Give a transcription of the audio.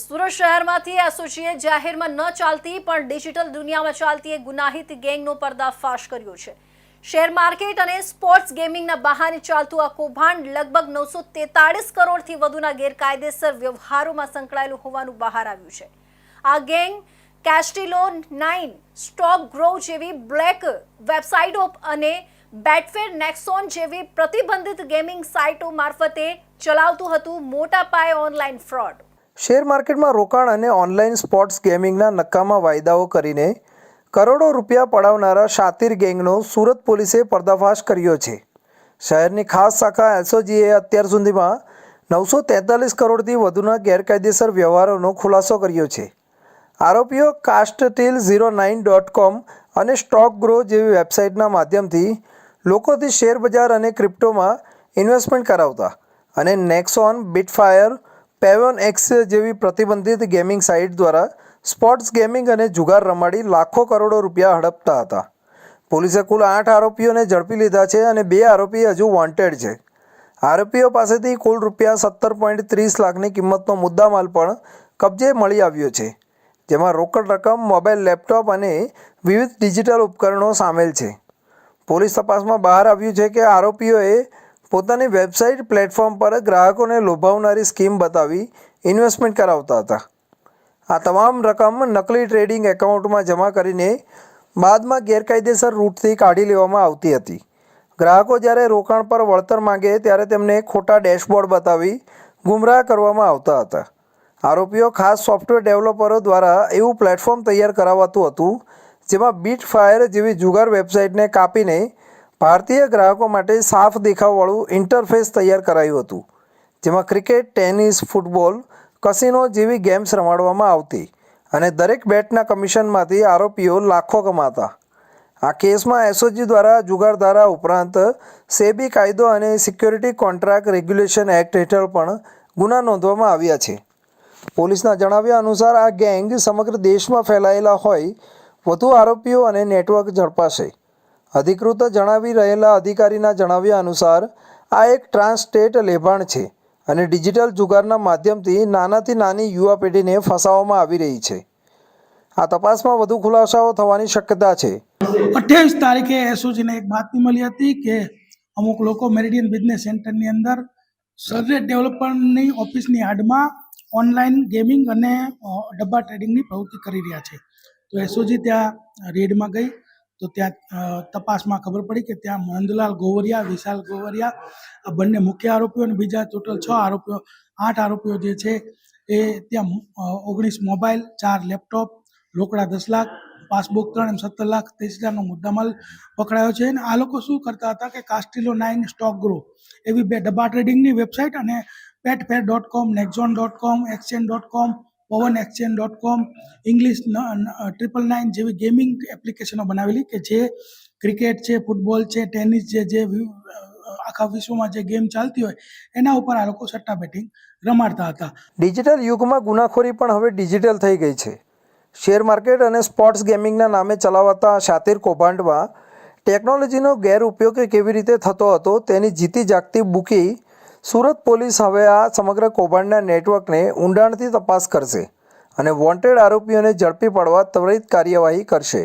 સુરત શહેરમાંથી એસોસિએટ જાહેરમાં ન ચાલતી, પણ ડિજિટલ દુનિયામાં ચાલતી એક ગુનાહિત ગેંગનો પર્દાફાશ કર્યો છે. શેર માર્કેટ અને સ્પોર્ટ્સ ગેમિંગના બહાને ચાલતું આ કૌભાંડ લગભગ નવસો તેતાળીસ કરોડથી વધુના ગેરકાયદેસર વ્યવહારોમાં સંકળાયેલું હોવાનું બહાર આવ્યું છે. આ gang Castillo nine, stock grow જેવી બ્લેક વેબસાઇટો અને બેટફેર નેક્સોન જેવી પ્રતિબંધિત ગેમિંગ સાઇટો મારફતે ચલાવતું હતું મોટા પાયે ઓનલાઈન ફ્રોડ. શેર માર્કેટમાં રોકાણ અને ઓનલાઈન સ્પોર્ટ્સ ગેમિંગના નક્કામાં વાયદાઓ કરીને કરોડો રૂપિયા પડાવનારા શાતિર ગેંગનો સુરત પોલીસે પર્દાફાશ કર્યો છે. શહેરની ખાસ શાખા એસઓજીએ અત્યાર સુધીમાં નવસો તેતાલીસ કરોડથી વધુના ગેરકાયદેસર વ્યવહારોનો ખુલાસો કર્યો છે. આરોપીઓ કાસ્ટટીલ ઝીરો નાઇન ડોટ કોમ અને સ્ટોક ગ્રો જેવી વેબસાઇટના માધ્યમથી લોકોથી શેર બજાર અને ક્રિપ્ટોમાં ઇન્વેસ્ટમેન્ટ કરાવતા અને નેક્સોન બિટફાયર પેવન એક્સ જેવી પ્રતિબંધિત ગેમિંગ સાઇટ દ્વારા સ્પોર્ટ્સ ગેમિંગ અને જુગાર રમાડી લાખો કરોડો રૂપિયા હડપતા હતા. પોલીસે કુલ આઠ આરોપીઓને ઝડપી લીધા છે અને બે આરોપી હજુ વોન્ટેડ છે. આરોપીઓ પાસેથી કુલ રૂપિયા સત્તર પોઈન્ટ ત્રીસ લાખની કિંમતનો મુદ્દામાલ પણ કબજે મળી આવ્યો છે, જેમાં રોકડ રકમ, મોબાઈલ લેપટોપ અને વિવિધ ડિજિટલ ઉપકરણો સામેલ છે. પોલીસ તપાસમાં બહાર આવ્યું છે કે આરોપીઓએ પોતાની વેબસાઇટ પ્લેટફોર્મ પર ગ્રાહકોને લોભાવનારી સ્કીમ બતાવી ઇન્વેસ્ટમેન્ટ કરાવતા હતા. આ તમામ રકમ નકલી ટ્રેડિંગ એકાઉન્ટમાં જમા કરીને બાદમાં ગેરકાયદેસર રૂટથી કાઢી લેવામાં આવતી હતી. ગ્રાહકો જ્યારે રોકાણ પર વળતર માંગે ત્યારે તેમને ખોટા ડેશબોર્ડ બતાવી ગુમરાહ કરવામાં આવતા હતા. આરોપીઓ ખાસ સોફ્ટવેર ડેવલપરો દ્વારા એવું પ્લેટફોર્મ તૈયાર કરાવાતું હતું, જેમાં બીટ ફાયર જેવી જુગાર વેબસાઇટને કાપીને ભારતીય ગ્રાહકો માટે સાફ દેખાવવાળું ઇન્ટરફેસ તૈયાર કરાયું હતું, જેમાં ક્રિકેટ, ટેનિસ, ફૂટબોલ, કસિનો જેવી ગેમ્સ રમાડવામાં આવતી અને દરેક બેટના કમિશનમાંથી આરોપીઓ લાખો કમાતા. આ કેસમાં એસઓજી દ્વારા જુગારધારા ઉપરાંત સેબી કાયદો અને સિક્યોરિટી કોન્ટ્રાક્ટ રેગ્યુલેશન એક્ટ હેઠળ પણ ગુના નોંધવામાં આવ્યા છે. પોલીસના જણાવ્યા અનુસાર આ ગેંગ સમગ્ર દેશમાં ફેલાયેલા હોય, વધુ આરોપીઓ અને નેટવર્ક ઝડપાશે. અધિકૃત જણાવી રહેલા અધિકારીના જણાવ્યા અનુસાર, આ એક ટ્રાન્સ સ્ટેટ લેભાણ છે અને ડિજિટલ જુગારના માધ્યમથી નાનાથી નાની યુવા પેઢીને ફસાવવામાં આવી રહી છે. આ તપાસમાં વધુ ખુલાસાઓ થવાની શક્યતા છે. અઠ્યાવીસ તારીખે એસઓજીને એક બાતમી મળી હતી કે અમુક લોકો મેરિડિયન બિઝનેસ સેન્ટરની અંદર સર્જેટ ડેવલપરની ઓફિસની આડમાં ઓનલાઈન ગેમિંગ અને ડબ્બા ટ્રેડિંગની પ્રવૃત્તિ કરી રહ્યા છે. તો એસઓજી ત્યાં રેડમાં ગઈ. તો ત્યાં તપાસમાં ખબર પડી કે ત્યાં નંદલાલ ગોવરિયા, વિશાલ ગોવરિયા, આ બંને મુખ્ય આરોપીઓ અને બીજા ટોટલ છ આરોપીઓ, આઠ આરોપીઓ જે છે, એ ત્યાં ઓગણીસ મોબાઈલ, ચાર લેપટોપ, રોકડા દસ લાખ, પાસબુક ત્રણ એમ સત્તર લાખ, ત્રીસ હજારનો મુદ્દામાલ પકડાયો છે. અને આ લોકો શું કરતા હતા કે કાસ્ટિલો નાઇન સ્ટોક ગ્રો એવી બે ડબ્બા ટ્રેડિંગની વેબસાઇટ અને Betfair dot com Nexon dot com exchange dot com Pawan exchange dot com English triple nine જેવી ગેમિંગ એપ્લિકેશનો બનાવેલી કે જે ક્રિકેટ છે ફૂટબોલ છે ટેનિસ છે, જે આખા વિશ્વમાં જે ગેમ ચાલતી હોય, એના ઉપર આ લોકો સટ્ટા બેટિંગ રમાડતા હતા. ડિજિટલ યુગમાં ગુનાખોરી પણ હવે ડિજિટલ થઈ ગઈ છે. શેર માર્કેટ અને સ્પોર્ટ્સ ગેમિંગના નામે ચલાવાતા શાતિર કૌભાંડમાં ટેકનોલોજીનો ગેરઉપયોગ કેવી રીતે થતો હતો તેની જીતી જાગતી બુકી સુરત પોલીસ હવે આ સમગ્ર કૌભાંડના નેટવર્કને ઊંડાણથી તપાસ કરશે અને વોન્ટેડ આરોપીઓને ઝડપી પાડવા ત્વરિત કાર્યવાહી કરશે.